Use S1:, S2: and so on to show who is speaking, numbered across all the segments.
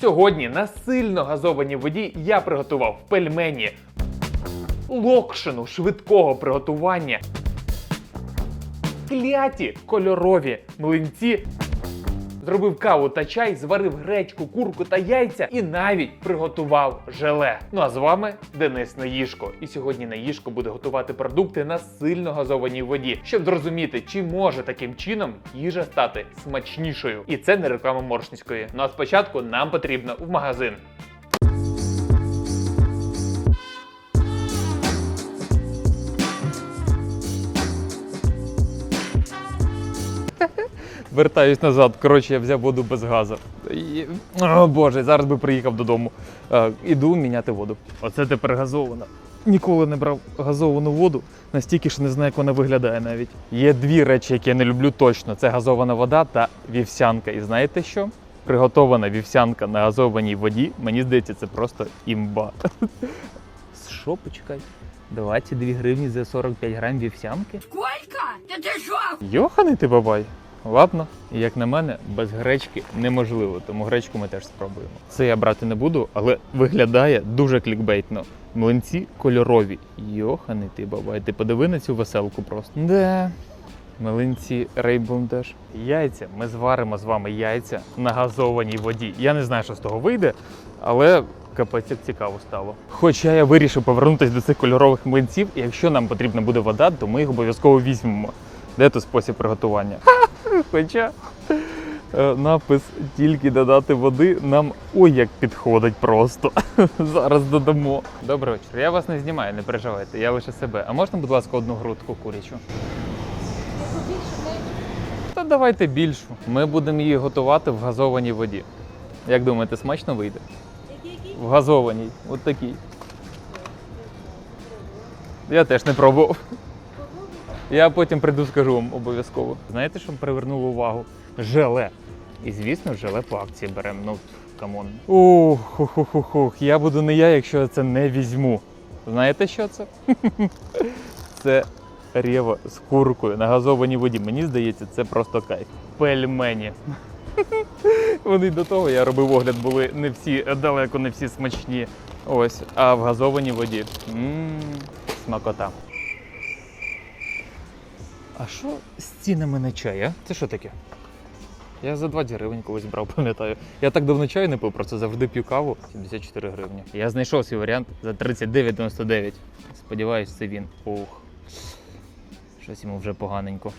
S1: Сьогодні на сильно газованій воді я приготував пельмені, локшину швидкого приготування, кляті кольорові млинці. Зробив каву та чай, зварив гречку, курку та яйця і навіть приготував желе. Ну а з вами Денис Наїшко. І сьогодні Наїшко буде готувати продукти на сильно газованій воді, щоб зрозуміти, чи може таким чином їжа стати смачнішою. І це не реклама Моршницької. Ну а спочатку нам потрібно в магазин. Вертаюсь назад. Коротше, я взяв воду без газу. І... О, Боже, зараз би приїхав додому. Е, іду міняти воду. Оце тепер газована. Ніколи не брав газовану воду, настільки що не знаю, як вона виглядає навіть. Є дві речі, які я не люблю точно: це газована вода та вівсянка. І знаєте що? Приготована вівсянка на газованій воді, мені здається, це просто імба. Що, почекай? 22 гривні за 45 грам вівсянки?
S2: Сколько? Да ты шо?
S1: Йоханий ти бабай. Ладно, як на мене, без гречки неможливо, тому гречку ми теж спробуємо. Це я брати не буду, але виглядає дуже клікбейтно. Млинці кольорові. Йоханий ти бабай, ти подиви на цю веселку просто. Де. Млинці Rainbow Dash. Яйця. Ми зваримо з вами яйця на газованій воді. Я не знаю, що з того вийде, але капець як цікаво стало. Хоча я вирішив повернутися до цих кольорових млинців, і якщо нам потрібна буде вода, то ми їх обов'язково візьмемо. Де тут спосіб приготування? Хоча е, напис тільки додати води нам ой як підходить просто. Зараз додамо. Добрий вечір. Я вас не знімаю, не переживайте, я лише себе. А можна, будь ласка, одну грудку курячу? Та давайте більшу. Ми будемо її готувати в газованій воді. Як думаєте, смачно вийде? В газованій. От такій. Я теж не пробував. Я потім прийду, скажу вам обов'язково. Знаєте, що привернуло увагу? Желе. І звісно, желе по акції беремо. Ну, камон. Ух, хух, хух. Я буду не я, якщо я це не візьму. Знаєте, що це? Це рева з куркою на газованій воді. Мені здається, це просто кайф. Пельмені. Вони до того я робив огляд, були не всі далеко, не всі смачні. Ось, а в газованій воді. Мм, смакота. А що з цінами на чай, а? Це що таке? Я за 20 гривень колись брав, пам'ятаю. Я так давно чаю не пив, просто завжди п'ю каву 74 гривні. Я знайшов свій варіант за 39,99. Сподіваюсь, це він. Ух. Щось йому вже поганенько.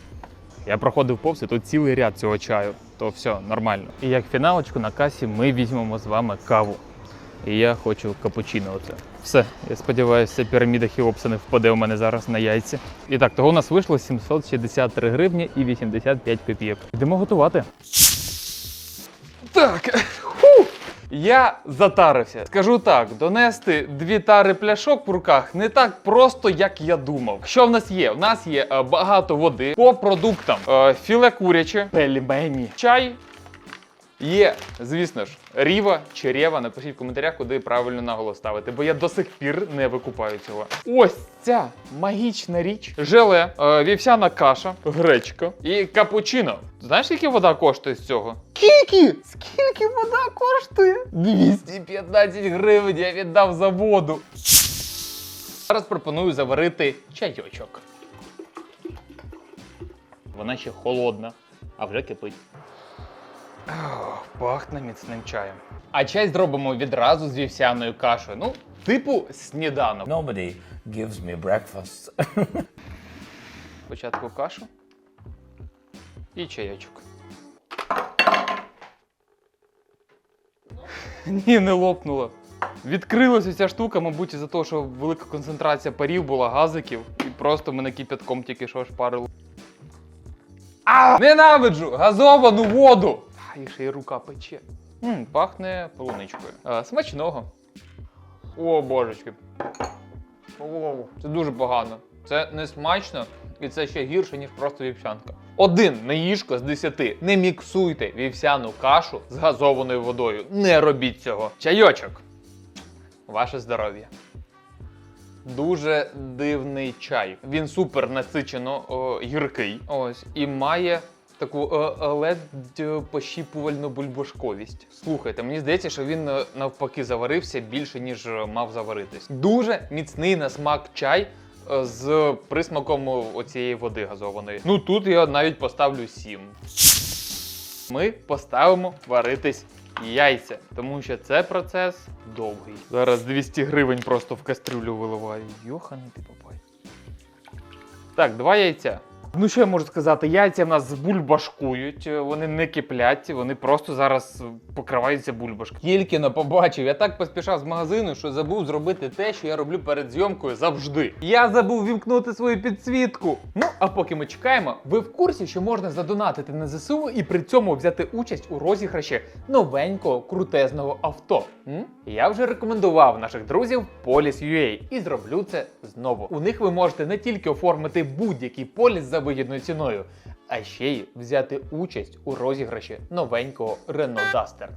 S1: Я проходив повз, і тут цілий ряд цього чаю, то все нормально. І як фіналочку на касі ми візьмемо з вами каву. І я хочу капучино. Оце. Все, я сподіваюся, піраміда Хіопса не впаде у мене зараз на яйці. І так, того у нас вийшло 763 гривні і 85 копійок. Йдемо готувати. Так. Фу. Я затарився. Скажу так, донести дві тари пляшок в руках не так просто, як я думав. Що в нас є? В нас є е, багато води по продуктам. Е, філе куряче, пельмені, чай. Є, звісно ж, ріва чи рева. Напишіть в коментарях, куди правильно наголос ставити, бо я до сих пір не викупаю цього. Ось ця магічна річ: желе, е, вівсяна каша, гречка і капучино. Знаєш, скільки вода коштує з цього? Скільки? Скільки вода коштує? 215 гривень я віддав за воду. Зараз пропоную заварити чайочок. Вона ще холодна, а вже кипить. Ох, пахне міцним чаєм. А чай зробимо відразу з вівсяною кашею. Ну, типу сніданок.
S3: Nobody gives me breakfast.
S1: Спочатку кашу і чайочок. Ні, не лопнуло. Відкрилася ця штука, мабуть, із-за того, що велика концентрація парів була газиків, і просто мене кипятком тільки що шпарило. А! Ненавиджу! Газовану воду! І ще й рука пече. М, пахне полуничкою. А, смачного. О, божечки. О, це дуже погано. Це не смачно, і це ще гірше, ніж просто вівсянка. Один неїжко з десяти. Не міксуйте вівсяну кашу з газованою водою. Не робіть цього. Чайочок. Ваше здоров'я. Дуже дивний чай. Він супер насичено о, гіркий. Ось. І має таку е, е, ледь пощіпувальну бульбашковість. Слухайте, мені здається, що він е, навпаки заварився більше, ніж е, мав заваритись. Дуже міцний на смак чай. е, З присмаком оцієї води газованої. Ну тут я навіть поставлю 7. Ми поставимо варитись яйця, тому що це процес довгий. Зараз 200 гривень просто в кастрюлю виливаю. Йоханий ти папай. Так, два яйця. Ну що я можу сказати? Яйця в нас бульбашкують, е, вони не киплять, вони просто зараз покриваються бульбашкою. Тільки не побачив, я так поспішав з магазину, що забув зробити те, що я роблю перед зйомкою завжди. Я забув вімкнути свою підсвітку. Ну а поки ми чекаємо, ви в курсі, що можна задонатити на ЗСУ і при цьому взяти участь у розіграші новенького крутезного авто. М? Я вже рекомендував наших друзів Polis.ua і зроблю це знову. У них ви можете не тільки оформити будь-який поліс за вигідною ціною, а ще й взяти участь у розіграші новенького Renault Duster.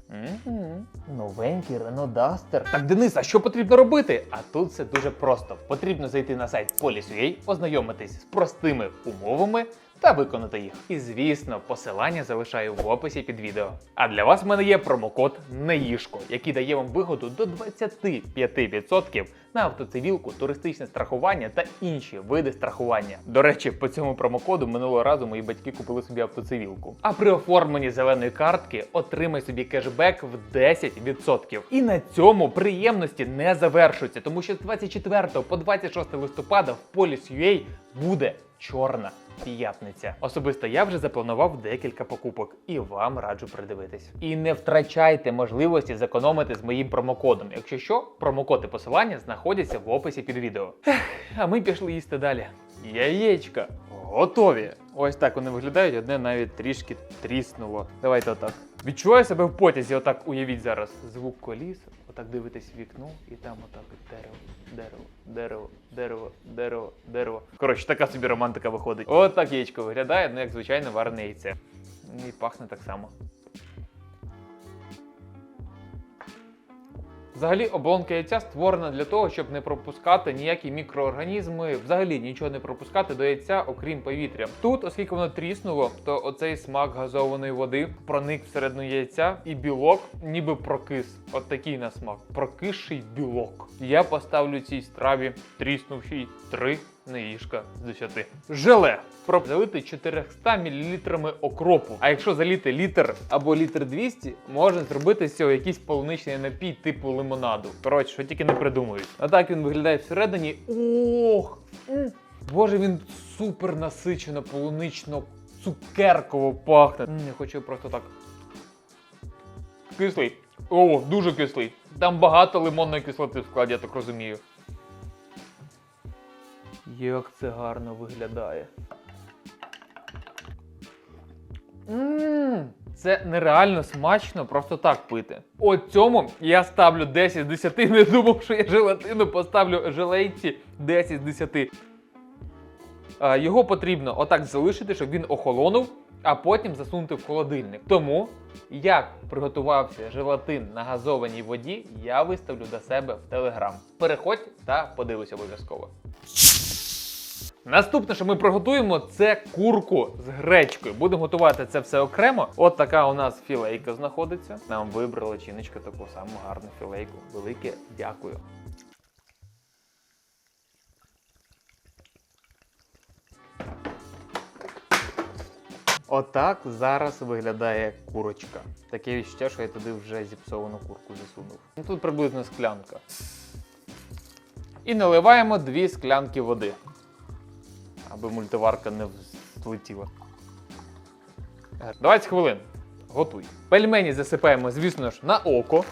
S1: Новенький Renault Duster. Так, Денис, а що потрібно робити? А тут все дуже просто. Потрібно зайти на сайт Polis.ua, ознайомитись з простими умовами та виконати їх. І звісно, посилання залишаю в описі під відео. А для вас в мене є промокод НЕїшко, який дає вам вигоду до 25% на автоцивілку, туристичне страхування та інші види страхування. До речі, по цьому промокоду минулого разу мої батьки купили собі автоцивілку. А при оформленні зеленої картки отримай собі кешбек в 10%. І на цьому приємності не завершуються, тому що з 24 по 26 листопада в Polis.ua буде чорна п'ятниця. Особисто я вже запланував декілька покупок і вам раджу придивитись. І не втрачайте можливості зекономити з моїм промокодом. Якщо що, промокод і посилання знаходяться в описі під відео. Ех, а ми пішли їсти далі. Яєчка готові. Ось так вони виглядають, одне навіть трішки тріснуло. Давайте отак. Відчуваю себе в потязі, отак уявіть зараз. Звук коліс, отак дивитесь в вікно, і там отак дерево, дерево, дерево, дерево, дерево, дерево. Коротше, така собі романтика виходить. От яєчко виглядає, ну як звичайно варне яйце. І пахне так само. Взагалі, оболонка яйця створена для того, щоб не пропускати ніякі мікроорганізми, взагалі нічого не пропускати до яйця, окрім повітря. Тут, оскільки воно тріснуло, то оцей смак газованої води проник всередину яйця, і білок ніби прокис. От такий на смак. Прокисший білок. Я поставлю цій страві тріснувший 3 неїжка з 10. Желе. Про залити 400 мл окропу. А якщо заліти літр або літр 200, можна зробити з цього якийсь полуничний напій типу лимонаду. Коротше, що тільки не придумають. А так він виглядає всередині. Ох! Боже, він супер насичено, полунично, цукерково пахне. Я хочу просто так. Кислий. О, дуже кислий. Там багато лимонної кислоти в складі, я так розумію. Як це гарно виглядає. Ммм, це нереально смачно просто так пити. От цьому я ставлю 10 з 10. Не думав, що я желатину поставлю желейці 10 з 10. Його потрібно отак залишити, щоб він охолонув, а потім засунути в холодильник. Тому, як приготувався желатин на газованій воді, я виставлю до себе в телеграм. Переходь та подивись обов'язково. Наступне, що ми приготуємо, це курку з гречкою. Будемо готувати це все окремо. От така у нас філейка знаходиться. Нам вибрала чиночка таку саму гарну філейку. Велике дякую. Отак зараз виглядає курочка. Таке відчуття, що я туди вже зіпсовану курку засунув. Ну, Тут приблизно склянка. І наливаємо дві склянки води аби мультиварка не злетіла. 20 хвилин. Готуй. Пельмені засипаємо, звісно ж, на око.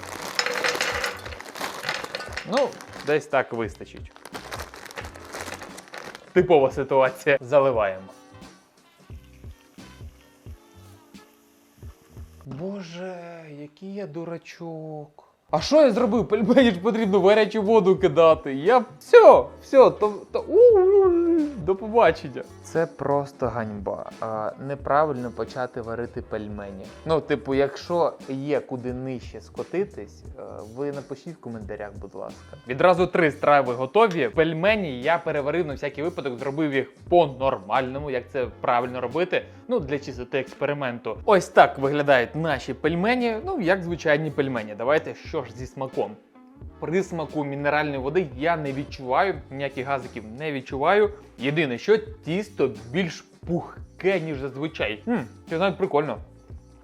S1: Ну, десь так вистачить. Типова ситуація. Заливаємо. Боже, який я дурачок. А що я зробив? Пельмені ж потрібно гарячу воду кидати. Я все, все, то, то у-у-у, до побачення. Це просто ганьба. А, неправильно почати варити пельмені. Ну, типу, якщо є куди нижче скотитись, е, ви напишіть в коментарях, будь ласка. Відразу три страви готові. Пельмені я переварив на всякий випадок, зробив їх по-нормальному, як це правильно робити. Ну, для чистоти експерименту. Ось так виглядають наші пельмені. Ну, як звичайні пельмені. Давайте що ж зі смаком. Присмаку мінеральної води я не відчуваю, ніяких газиків не відчуваю. Єдине, що тісто більш пухке, ніж зазвичай. Хм, це навіть прикольно.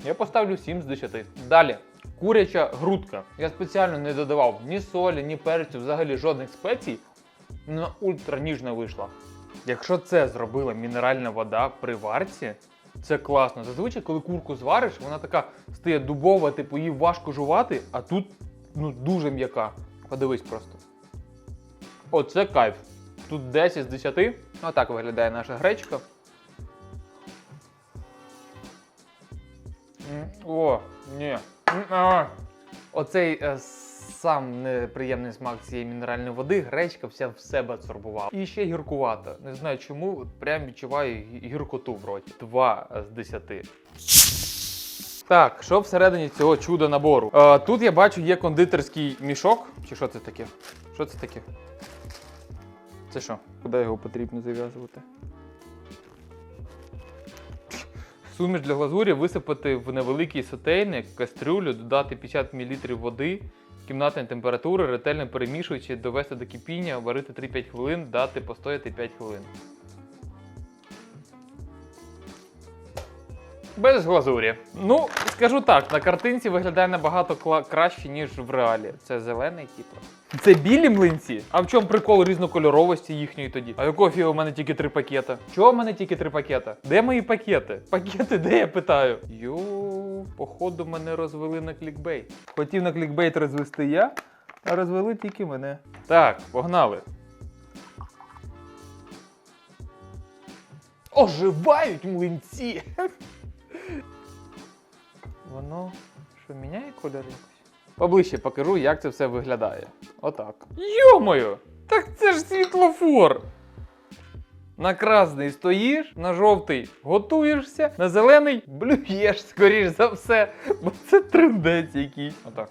S1: Я поставлю 7 з 10. Далі. Куряча грудка. Я спеціально не додавав ні солі, ні перцю, взагалі жодних спецій. Вона ультра ніжна вийшла. Якщо це зробила мінеральна вода при варці, це класно. Зазвичай, коли курку звариш, вона така стає дубова, типу її важко жувати, а тут ну, дуже м'яка. Подивись просто. Оце кайф. Тут 10 з 10. Отак виглядає наша гречка. О, ні. Оцей е, сам неприємний смак цієї мінеральної води, гречка вся в себе абсорбувала. І ще гіркувата. Не знаю чому, прям відчуваю гіркоту в роті. 2 з 10. Так, що всередині цього чуда набору? Е, тут я бачу є кондитерський мішок. Чи що це таке? Що це таке? Це що? Куди його потрібно зав'язувати? Суміш для глазурі висипати в невеликий сотейник, кастрюлю, додати 50 мл води, кімнатної температури, ретельно перемішуючи, довести до кипіння, варити 3-5 хвилин, дати постояти 5 хвилин. Без глазурі. Ну, скажу так, на картинці виглядає набагато краще, ніж в реалі. Це зелений, типу. Це білі млинці? А в чому прикол різнокольоровості їхньої тоді? А якого фіга у мене тільки три пакета? Чого в мене тільки три пакета? Де мої пакети? Пакети, де я питаю? Йо, походу, мене розвели на клікбейт. Хотів на клікбейт розвести я, а розвели тільки мене. Так, погнали. Оживають млинці! Воно що міняє кольор якось? Поближче покажу, як це все виглядає. Отак. Йомою! Так це ж світлофор! На красний стоїш, на жовтий готуєшся, на зелений блюєш, скоріш за все, бо це трендець якийсь. Отак.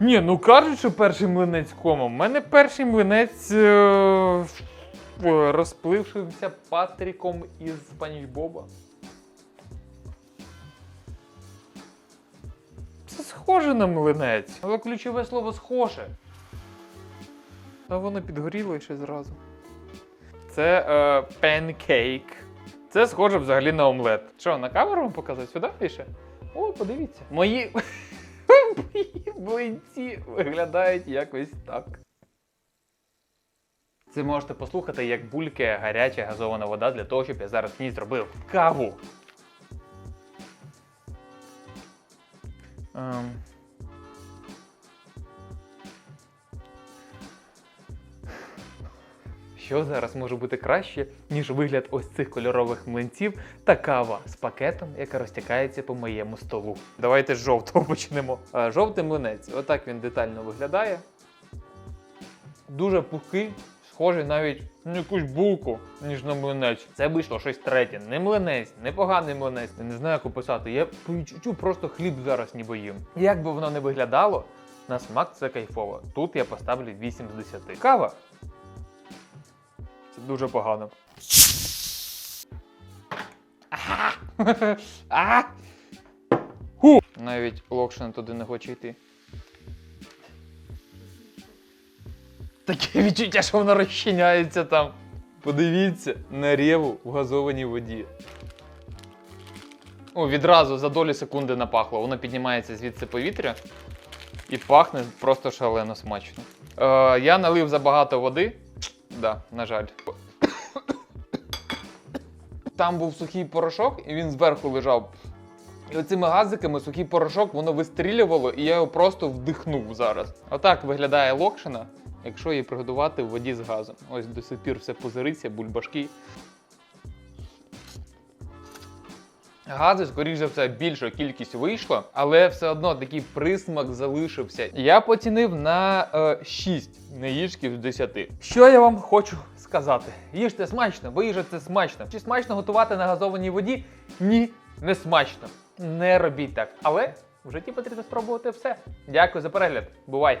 S1: Ні, ну кажуть, що перший млинець комом. У мене перший млинець е- розплившимся Патріком із Паніч Боба. Схоже на млинець, але ключове слово схоже. А воно підгоріло ще зразу. Це е, пенкейк. Це схоже взагалі на омлет. Що, на камеру вам показати? Сюди більше? О, подивіться. Мої. Млинці виглядають якось так. Це можете послухати, як булькає гаряча газована вода для того, щоб я зараз в ній зробив каву. Що зараз може бути краще, ніж вигляд ось цих кольорових млинців та кава з пакетом, яка розтякається по моєму столу. Давайте з жовтого почнемо. Е, Жовтий млинець. Отак він детально виглядає. Дуже пухкий, схожий навіть на якусь булку, ніж на млинець. Це вийшло щось третє. Не млинець, не поганий млинець. Я не знаю, як описати. Я по відчуттю просто хліб зараз ніби їм. Як би воно не виглядало, на смак це кайфово. Тут я поставлю 8 з 10. Кава. Це дуже погано. Навіть Локшин туди не хоче йти. Таке відчуття, що воно розчиняється там. Подивіться на реву в газованій воді. О, відразу за долі секунди напахло. Воно піднімається звідси повітря і пахне просто шалено смачно. Е, я налив забагато води. Да, на жаль. Там був сухий порошок, і він зверху лежав. І оцими газиками сухий порошок воно вистрілювало, і я його просто вдихнув зараз. Отак виглядає локшина, якщо її приготувати в воді з газом. Ось до сих пір все позириться, бульбашки. Гази, скоріш за все, більша кількість вийшла, але все одно такий присмак залишився. Я поцінив на е, 6 неїжків з 10. Що я вам хочу сказати? Їжте смачно, ви їжте смачно. Чи смачно готувати на газованій воді? Ні, не смачно. Не робіть так. Але в житті потрібно спробувати все. Дякую за перегляд. Бувай!